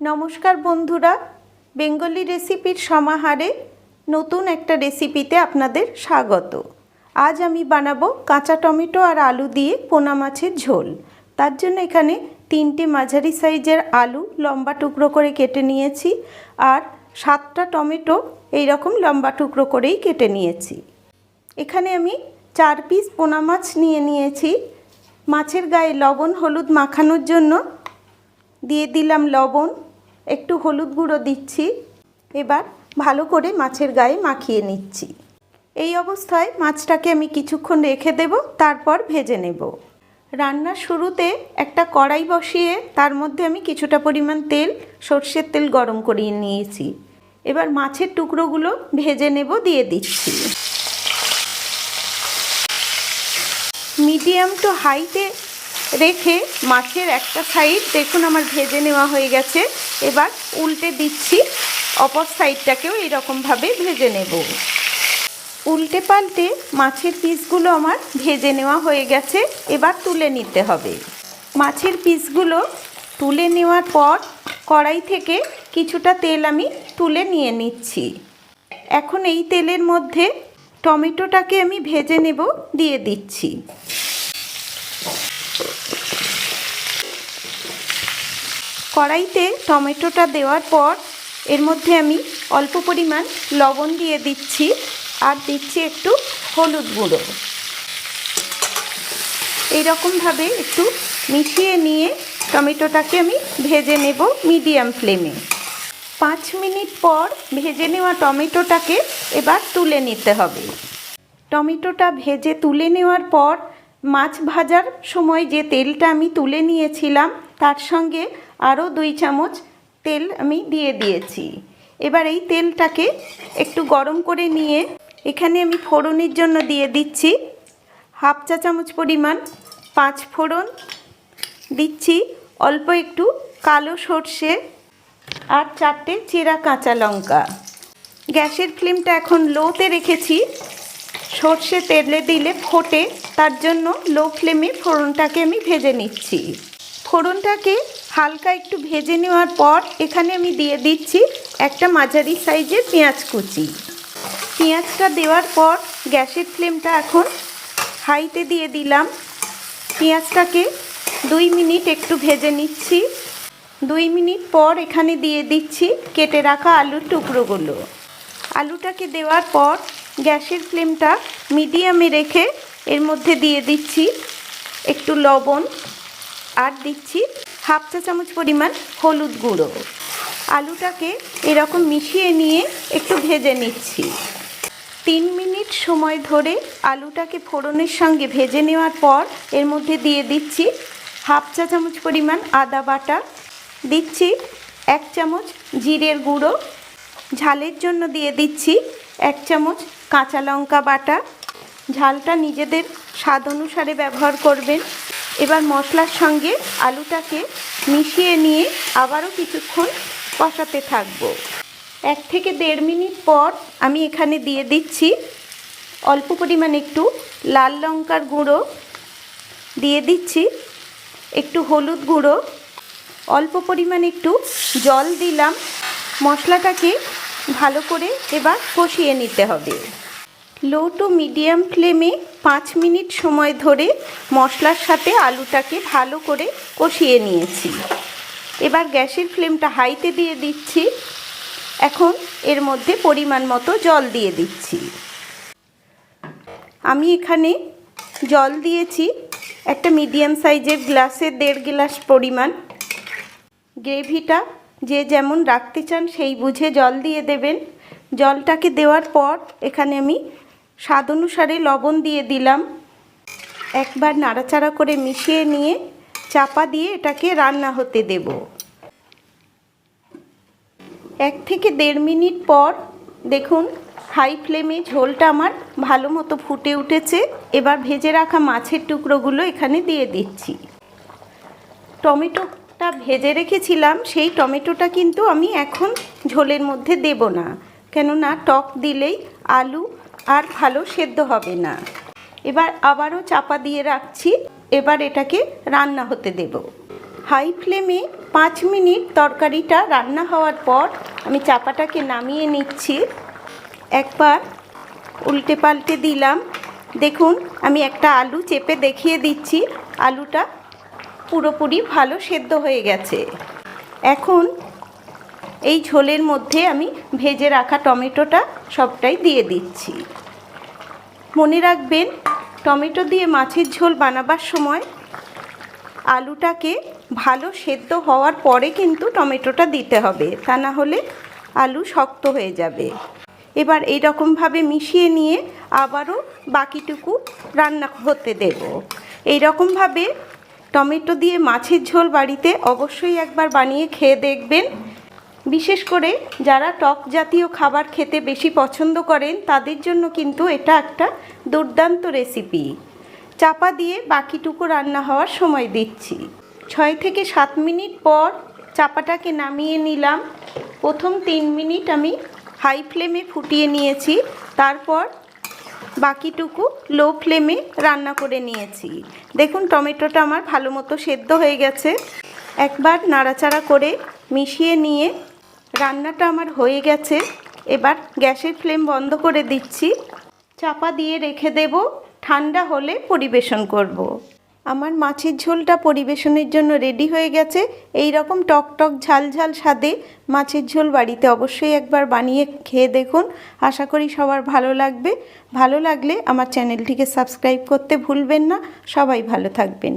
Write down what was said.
নমস্কার বন্ধুরা, বেঙ্গলি রেসিপির সমাহারে নতুন একটা রেসিপিতে আপনাদের স্বাগত। আজ আমি বানাবো কাঁচা টমেটো আর আলু দিয়ে পোনা মাছের ঝোল। তার জন্য এখানে তিনটে মাঝারি সাইজের আলু লম্বা টুকরো করে কেটে নিয়েছি আর সাতটা টমেটো এই রকম লম্বা টুকরো করেই কেটে নিয়েছি। এখানে আমি চার পিস পোনা মাছ নিয়ে নিয়েছি। মাছের গায়ে লবণ হলুদ মাখানোর জন্য দিয়ে দিলাম লবণ একটু হলুদ গুঁড়ো দিচ্ছি। এবার ভালো করে মাছের গায়ে মাখিয়ে নিচ্ছি। এই অবস্থায় মাছটাকে আমি কিছুক্ষণ রেখে দেব, তারপর ভেজে নেব। রান্নার শুরুতে একটা কড়াই বসিয়ে তার মধ্যে আমি কিছুটা পরিমাণ তেল, সর্ষের তেল গরম করিয়ে নিয়েছি। এবার মাছের টুকরোগুলো ভেজে নেব, দিয়ে দিচ্ছি। মিডিয়াম টু হাইতে রেখে মাছের একটা সাইড, দেখুন আমার ভেজে নেওয়া হয়ে গেছে। এবার উল্টে দিচ্ছি, অপর সাইডটাকেও এরকমভাবে ভেজে নেব। উল্টে পাল্টে মাছের পিসগুলো আমার ভেজে নেওয়া হয়ে গেছে, এবার তুলে নিতে হবে। মাছের পিসগুলো তুলে নেওয়ার পর কড়াই থেকে কিছুটা তেল আমি তুলে নিয়ে নিচ্ছি। এখন এই তেলের মধ্যে টমেটোটাকে আমি ভেজে নেব, দিয়ে দিচ্ছি। কড়াইতে টমেটোটা দেওয়ার পর এর মধ্যে আমি অল্প পরিমাণ লবণ দিয়ে দিচ্ছি আর দিচ্ছি একটু হলুদ গুঁড়ো। এইরকমভাবে একটু মিশিয়ে নিয়ে টমেটোটাকে আমি ভেজে নেব মিডিয়াম ফ্লেমে। পাঁচ মিনিট পর ভেজে নেওয়া টমেটোটাকে এবার তুলে নিতে হবে। টমেটোটা ভেজে তুলে নেওয়ার পর মাছ ভাজার সময় যে তেলটা আমি তুলে নিয়েছিলাম, তার সঙ্গে আরও দুই চামচ তেল আমি দিয়ে দিয়েছি। এবার এই তেলটাকে একটু গরম করে নিয়ে এখানে আমি ফোড়নের জন্য দিয়ে দিচ্ছি হাফ চা চামচ পরিমাণ পাঁচ ফোড়ন, দিচ্ছি অল্প একটু কালো সর্ষে আর চারটে চেরা কাঁচা লঙ্কা। গ্যাসের ফ্লেমটা এখন লোতে রেখেছি। সর্ষে তেলে দিলে ফোটে তার জন্য লো ফ্লেমে ফোড়নটাকে আমি ভেজে নিচ্ছি। ফোড়নটাকে হালকা একটু ভেজে নেওয়ার পর এখানে আমি দিয়ে দিচ্ছি একটা মাঝারি সাইজের পেঁয়াজ কুচি। পেঁয়াজটা দেওয়ার পর গ্যাসের ফ্লেমটা এখন হাইতে দিয়ে দিলাম। পেঁয়াজটাকে দুই মিনিট একটু ভেজে নিচ্ছি। দুই মিনিট পর এখানে দিয়ে দিচ্ছি কেটে রাখা আলুর টুকরোগুলো। আলুটাকে দেওয়ার পর গ্যাসের ফ্লেমটা মিডিয়ামে রেখে এর মধ্যে দিয়ে দিচ্ছি একটু লবণ আর দিচ্ছি হাফ চা চামচ পরিমাণ হলুদ গুঁড়ো। আলুটাকে এরকম মিশিয়ে নিয়ে একটু ভেজে নিচ্ছি। তিন মিনিট সময় ধরে আলুটাকে ফোড়নের সঙ্গে ভেজে নেওয়ার পর এর মধ্যে দিয়ে দিচ্ছি হাফ চা চামচ পরিমাণ আদা বাটা। দিচ্ছি এক চামচ জিরের গুঁড়ো। ঝালের জন্য দিয়ে দিচ্ছি এক চামচ কাঁচা লঙ্কা বাটা। ঝালটা নিজেদের স্বাদ অনুসারে ব্যবহার করবেন। এবার মশলার সঙ্গে আলুটাকে মিশিয়ে নিয়ে আবারও কিছুক্ষণ কষাতে থাকব। এক থেকে দেড় মিনিট পর আমি এখানে দিয়ে দিচ্ছি অল্প পরিমাণ একটু লাল লঙ্কার গুঁড়ো। দিয়ে দিচ্ছি একটু হলুদ গুঁড়ো। অল্প পরিমাণ একটু জল দিলাম। মশলাটাকে ভালো করে এবার কষিয়ে নিতে হবে। লো টু মিডিয়াম ফ্লেমে পাঁচ মিনিট সময় ধরে মশলার সাথে আলুটাকে ভালো করে কষিয়ে নিয়েছি। এবার গ্যাসের ফ্লেমটা হাইতে দিয়ে দিচ্ছি। এখন এর মধ্যে পরিমাণ মতো জল দিয়ে দিচ্ছি। আমি এখানে জল দিয়েছি একটা মিডিয়াম সাইজের গ্লাসের দেড় গ্লাস পরিমাণ। গ্রেভিটা যে যেমন রাখতে চান সেই বুঝে জল দিয়ে দেবেন। জলটাকে দেওয়ার পর এখানে আমি স্বাদ অনুসারে লবণ দিয়ে দিলাম। একবার নাড়াচাড়া করে মিশিয়ে নিয়ে চাপা দিয়ে এটাকে রান্না হতে দেব। এক থেকে দেড় মিনিট পর দেখুন, হাই ফ্লেমে ঝোলটা আমার ভালো মতো ফুটে উঠেছে। এবার ভেজে রাখা মাছের টুকরোগুলো এখানে দিয়ে দিচ্ছি। টমেটোটা ভেজে রেখেছিলাম, সেই টমেটোটা কিন্তু আমি এখন ঝোলের মধ্যে দেব না। কেননা টক দিলেই আলু আর ভালো সেদ্ধ হবে না। এবার আবারও চাপা দিয়ে রাখছি। এবার এটাকে রান্না হতে দেব। হাই ফ্লেমে পাঁচ মিনিট তরকারিটা রান্না হওয়ার পর আমি চাপাটাকে নামিয়ে নিচ্ছি। একবার উল্টে পাল্টে দিলাম। দেখুন, আমি একটা আলু চেপে দেখিয়ে দিচ্ছি। আলুটা পুরোপুরি ভালো সেদ্ধ হয়ে গেছে। এখন এই ঝোলের মধ্যে আমি ভেজে রাখা টমেটোটা সবটাই দিয়ে দিচ্ছি। মনে রাখবেন, টমেটো দিয়ে মাছের ঝোল বানাবার সময় আলুটাকে ভালো সেদ্ধ হওয়ার পরে কিন্তু টমেটোটা দিতে হবে। তা না হলে আলু শক্ত হয়ে যাবে। এবার এই রকমভাবে মিশিয়ে নিয়ে আবারও বাকিটুকু রান্না হতে দেব। এই রকমভাবে টমেটো দিয়ে মাছের ঝোল বাড়িতে অবশ্যই একবার বানিয়ে খেয়ে দেখবেন। বিশেষ করে যারা টক জাতীয় খাবার খেতে বেশি পছন্দ করেন, তাদের জন্য কিন্তু এটা একটা দুর্দান্ত রেসিপি। চাপা দিয়ে বাকিটুকু রান্না হওয়ার সময় দিচ্ছি। ছয় থেকে সাত মিনিট পর চাপাটাকে নামিয়ে নিলাম। প্রথম তিন মিনিট আমি হাই ফ্লেমে ফুটিয়ে নিয়েছি। তারপর বাকিটুকু লো ফ্লেমে রান্না করে নিয়েছি। দেখুন, টমেটোটা আমার ভালো মতো সেদ্ধ হয়ে গেছে। একবার নাড়াচাড়া করে মিশিয়ে নিয়ে রান্নাটা আমার হয়ে গেছে। এবার গ্যাসের ফ্লেম বন্ধ করে দিচ্ছি। চাপা দিয়ে রেখে দেব। ঠান্ডা হলে পরিবেশন করব। আমার মাছের ঝোলটা পরিবেশনের জন্য রেডি হয়ে গেছে। এই রকম টক টক ঝাল ঝাল স্বাদে মাছের ঝোল বাড়িতে অবশ্যই একবার বানিয়ে খেয়ে দেখুন। আশা করি সবার ভালো লাগবে। ভালো লাগলে আমার চ্যানেলটিকে সাবস্ক্রাইব করতে ভুলবেন না। সবাই ভালো থাকবেন।